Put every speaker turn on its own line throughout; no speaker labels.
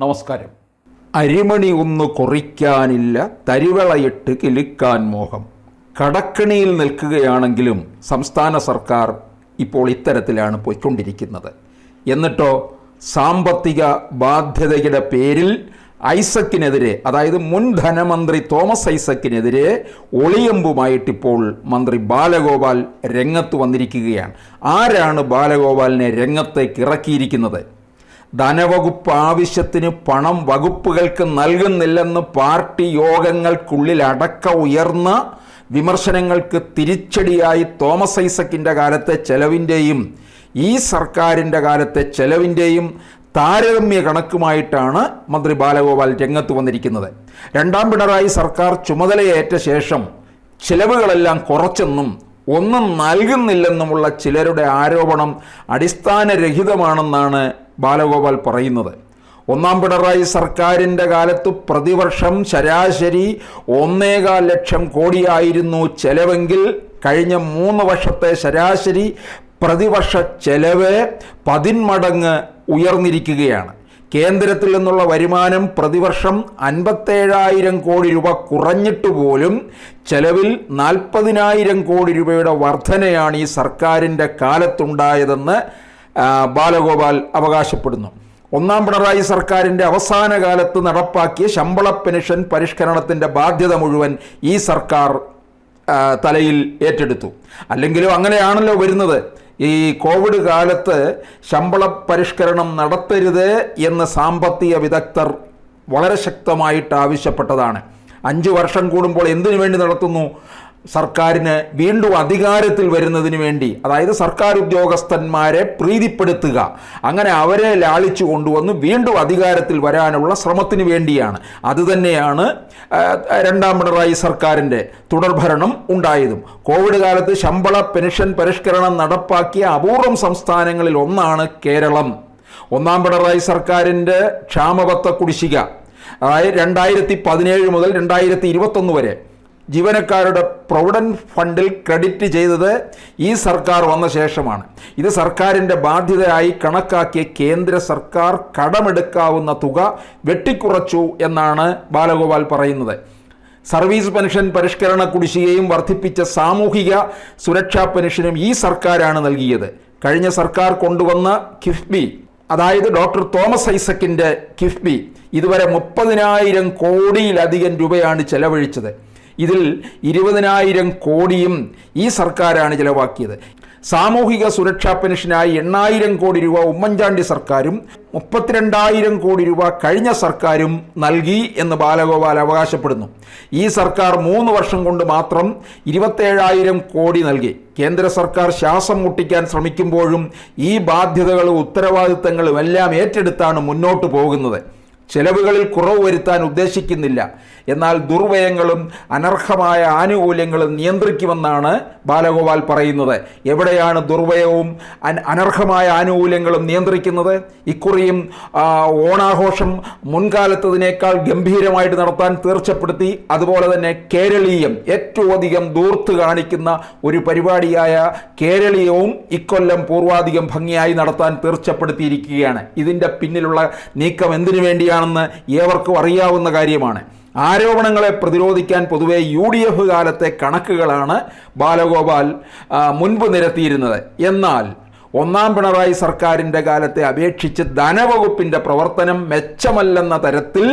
നമസ്കാരം. അരിമണി ഒന്ന് കുറിക്കാനില്ല തരിവളയിട്ട് കിലുക്കാൻ മോഹം. കടക്കണിയിൽ നിൽക്കുകയാണെങ്കിലും സംസ്ഥാന സർക്കാർ ഇപ്പോൾ ഇത്തരത്തിലാണ് പോയിക്കൊണ്ടിരിക്കുന്നത്. എന്നിട്ടോ സാമ്പത്തിക ബാധ്യതയുടെ പേരിൽ ഐസക്കിനെതിരെ അതായത് മുൻ ധനമന്ത്രി തോമസ് ഐസക്കിനെതിരെ ഒളിയമ്പുമായിട്ടിപ്പോൾ മന്ത്രി ബാലഗോപാൽ രംഗത്ത് വന്നിരിക്കുകയാണ്. ആരാണ് ബാലഗോപാലിനെ രംഗത്തേക്ക് ഇറക്കിയിരിക്കുന്നത്? ധനവകുപ്പ് ആവശ്യത്തിന് പണം വകുപ്പുകൾക്ക് നൽകുന്നില്ലെന്ന് പാർട്ടി യോഗങ്ങൾക്കുള്ളിൽ അടക്ക ഉയർന്ന വിമർശനങ്ങൾക്ക് തിരിച്ചടിയായി തോമസ് ഐസക്കിന്റെ കാലത്തെ ചെലവിന്റെയും ഈ സർക്കാരിന്റെ കാലത്തെ ചെലവിന്റെയും താരതമ്യ കണക്കുമായിട്ടാണ് മന്ത്രി ബാലഗോപാൽ രംഗത്ത് വന്നിരിക്കുന്നത്. രണ്ടാം പിണറായി സർക്കാർ ചുമതലയേറ്റ ശേഷം ചിലവുകളെല്ലാം കുറച്ചെന്നും ഒന്നും നൽകുന്നില്ലെന്നുമുള്ള ചിലരുടെ ആരോപണം അടിസ്ഥാനരഹിതമാണെന്നാണ് ബാലഗോപാൽ പറയുന്നത്. ഒന്നാം പിണറായി സർക്കാരിന്റെ കാലത്ത് പ്രതിവർഷം ശരാശരി ഒന്നേകാൽ ലക്ഷം കോടിയായിരുന്നു ചെലവെങ്കിൽ കഴിഞ്ഞ മൂന്ന് വർഷത്തെ ശരാശരി പ്രതിവർഷ ചെലവ് പതിന്മടങ്ങ് ഉയർന്നിരിക്കുകയാണ്. കേന്ദ്രത്തിൽ നിന്നുള്ള വരുമാനം പ്രതിവർഷം അൻപത്തേഴായിരം കോടി രൂപ കുറഞ്ഞിട്ട് പോലും ചെലവിൽ നാൽപ്പതിനായിരം കോടി രൂപയുടെ വർധനയാണ് ഈ സർക്കാരിന്റെ കാലത്തുണ്ടായതെന്ന് ബാലഗോപാൽ അവകാശപ്പെടുന്നു. ഒന്നാം പിണറായി സർക്കാരിന്റെ അവസാന കാലത്ത് നടപ്പാക്കിയ ശമ്പള പെൻഷൻ പരിഷ്കരണത്തിന്റെ ബാധ്യത മുഴുവൻ ഈ സർക്കാർ തലയിൽ ഏറ്റെടുത്തു. അല്ലെങ്കിലും അങ്ങനെയാണല്ലോ വരുന്നത്. ഈ കോവിഡ് കാലത്ത് ശമ്പള പരിഷ്കരണം നടത്തരുത് എന്ന് സാമ്പത്തിക വിദഗ്ധർ വളരെ ശക്തമായിട്ട് ആവശ്യപ്പെട്ടതാണ്. അഞ്ച് വർഷം കൂടുമ്പോൾ എന്തിനു വേണ്ടി നടത്തുന്നു? സർക്കാരിന് വീണ്ടും അധികാരത്തിൽ വരുന്നതിന് വേണ്ടി അതായത് സർക്കാർ ഉദ്യോഗസ്ഥന്മാരെ പ്രീതിപ്പെടുത്തുക. അങ്ങനെ അവരെ ലാളിച്ചു കൊണ്ടുവന്ന് വീണ്ടും അധികാരത്തിൽ വരാനുള്ള ശ്രമത്തിന് വേണ്ടിയാണ്. അതുതന്നെയാണ് രണ്ടാം പിണറായി സർക്കാരിന്റെ തുടർഭരണം ഉണ്ടായതും. കോവിഡ് കാലത്ത് ശമ്പള പെൻഷൻ പരിഷ്കരണം നടപ്പാക്കിയ അപൂർവം സംസ്ഥാനങ്ങളിൽ ഒന്നാണ് കേരളം. ഒന്നാം പിണറായി സർക്കാരിന്റെ ക്ഷാമബത്ത കുടിശ്ശിക. അതായത് രണ്ടായിരത്തി പതിനേഴ് മുതൽ രണ്ടായിരത്തി ഇരുപത്തൊന്ന് വരെ ജീവനക്കാരുടെ പ്രൊവിഡന്റ് ഫണ്ടിൽ ക്രെഡിറ്റ് ചെയ്തത് ഈ സർക്കാർ വന്ന ശേഷമാണ്. ഇത് സർക്കാരിന്റെ ബാധ്യതയായി കണക്കാക്കിയ കേന്ദ്ര സർക്കാർ കടമെടുക്കാവുന്ന തുക വെട്ടിക്കുറച്ചു എന്നാണ് ബാലഗോപാൽ പറയുന്നത്. സർവീസ് പെൻഷൻ പരിഷ്കരണ കുടിശ്ശികയും വർദ്ധിപ്പിച്ച സാമൂഹിക സുരക്ഷാ പെൻഷനും ഈ സർക്കാരാണ് നൽകിയത്. കഴിഞ്ഞ സർക്കാർ കൊണ്ടുവന്ന കിഫ്ബി അതായത് ഡോക്ടർ തോമസ് ഐസക്കിന്റെ കിഫ്ബി ഇതുവരെ മുപ്പതിനായിരം കോടിയിലധികം രൂപയാണ് ചെലവഴിച്ചത്. ഇതിൽ ഇരുപതിനായിരം കോടിയും ഈ സർക്കാരാണ് ചിലവാക്കിയത്. സാമൂഹിക സുരക്ഷാ പെൻഷനായി എണ്ണായിരം കോടി രൂപ ഉമ്മൻചാണ്ടി സർക്കാരും മുപ്പത്തിരണ്ടായിരം കോടി രൂപ കഴിഞ്ഞ സർക്കാരും നൽകി എന്ന് ബാലഗോപാൽ അവകാശപ്പെടുന്നു. ഈ സർക്കാർ മൂന്ന് വർഷം കൊണ്ട് മാത്രം ഇരുപത്തേഴായിരം കോടി നൽകി. കേന്ദ്ര സർക്കാർ ശ്വാസം മുട്ടിക്കാൻ ശ്രമിക്കുമ്പോഴും ഈ ബാധ്യതകളും ഉത്തരവാദിത്തങ്ങളും എല്ലാം ഏറ്റെടുത്താണ് മുന്നോട്ട് പോകുന്നത്. ചെലവുകളിൽ കുറവ് വരുത്താൻ ഉദ്ദേശിക്കുന്നില്ല. എന്നാൽ ദുർവ്യയങ്ങളും അനർഹമായ ആനുകൂല്യങ്ങളും നിയന്ത്രിക്കുമെന്നാണ് ബാലഗോപാൽ പറയുന്നത്. എവിടെയാണ് ദുർവ്യയവും അനർഹമായ ആനുകൂല്യങ്ങളും നിയന്ത്രിക്കുന്നത്? ഇക്കുറിയും ഓണാഘോഷം മുൻകാലത്തതിനേക്കാൾ ഗംഭീരമായിട്ട് നടത്താൻ തീർച്ചപ്പെടുത്തി. അതുപോലെ തന്നെ കേരളീയം ഏറ്റവും അധികം ദൂർത്ത് കാണിക്കുന്ന ഒരു പരിപാടിയായ കേരളീയവും ഇക്കൊല്ലം പൂർവാധികം ഭംഗിയായി നടത്താൻ തീർച്ചപ്പെടുത്തിയിരിക്കുകയാണ്. ഇതിന്റെ പിന്നിലുള്ള നീക്കം എന്തിനു വേണ്ടിയാണെന്ന് ഏവർക്കും അറിയാവുന്ന കാര്യമാണ്. ആരോപണങ്ങളെ പ്രതിരോധിക്കാൻ പൊതുവെ യു ഡി എഫ് കാലത്തെ കണക്കുകളാണ് ബാലഗോപാൽ മുൻപ് നിരത്തിയിരുന്നത്. എന്നാൽ ഒന്നാം പിണറായി സർക്കാരിന്റെ കാലത്തെ അപേക്ഷിച്ച് ധനവകുപ്പിന്റെ പ്രവർത്തനം മെച്ചമല്ലെന്ന തരത്തിൽ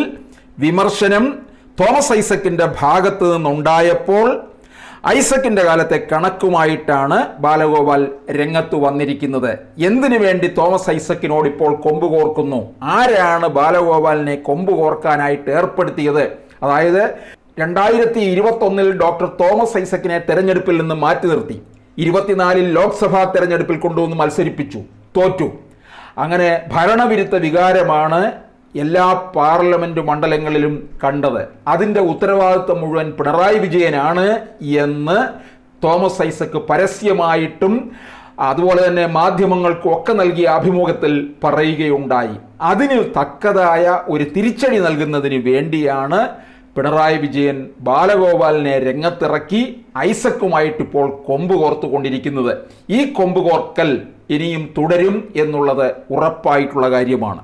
വിമർശനം തോമസ് ഐസക്കിന്റെ ഭാഗത്തു നിന്നുണ്ടായപ്പോൾ ഐസക്കിന്റെ കാലത്തെ കണക്കുമായിട്ടാണ് ബാലഗോപാൽ രംഗത്ത് വന്നിരിക്കുന്നത്. എന്തിനു വേണ്ടി തോമസ് ഐസക്കിനോട് ഇപ്പോൾ കൊമ്പ് കോർക്കുന്നു? ആരാണ് ബാലഗോപാലിനെ കൊമ്പ് കോർക്കാനായിട്ട് ഏർപ്പെടുത്തിയത്? അതായത് രണ്ടായിരത്തി ഇരുപത്തൊന്നിൽ ഡോക്ടർ തോമസ് ഐസക്കിനെ തെരഞ്ഞെടുപ്പിൽ നിന്ന് മാറ്റി നിർത്തി. ഇരുപത്തിനാലിൽ ലോക്സഭാ തെരഞ്ഞെടുപ്പിൽ കൊണ്ടുവന്ന് മത്സരിപ്പിച്ചു. തോറ്റു. അങ്ങനെ ഭരണവിരുദ്ധ വികാരമാണ് എല്ലാ പാർലമെന്റ് മണ്ഡലങ്ങളിലും കണ്ടത്. അതിന്റെ ഉത്തരവാദിത്വം മുഴുവൻ പിണറായി വിജയനാണ് എന്ന് തോമസ് ഐസക്ക് പരസ്യമായിട്ടും അതുപോലെ തന്നെ മാധ്യമങ്ങൾക്കും ഒക്കെ നൽകിയ അഭിമുഖത്തിൽ പറയുകയുണ്ടായി. അതിന് തക്കതായ ഒരു തിരിച്ചടി നൽകുന്നതിന് വേണ്ടിയാണ് പിണറായി വിജയൻ ബാലഗോപാലിനെ രംഗത്തിറക്കി ഐസക്കുമായിട്ട് ഇപ്പോൾ കൊമ്പ് കോർത്തുകൊണ്ടിരിക്കുന്നത്. ഈ കൊമ്പ് കോർക്കൽ ഇനിയും തുടരും എന്നുള്ളത് ഉറപ്പായിട്ടുള്ള കാര്യമാണ്.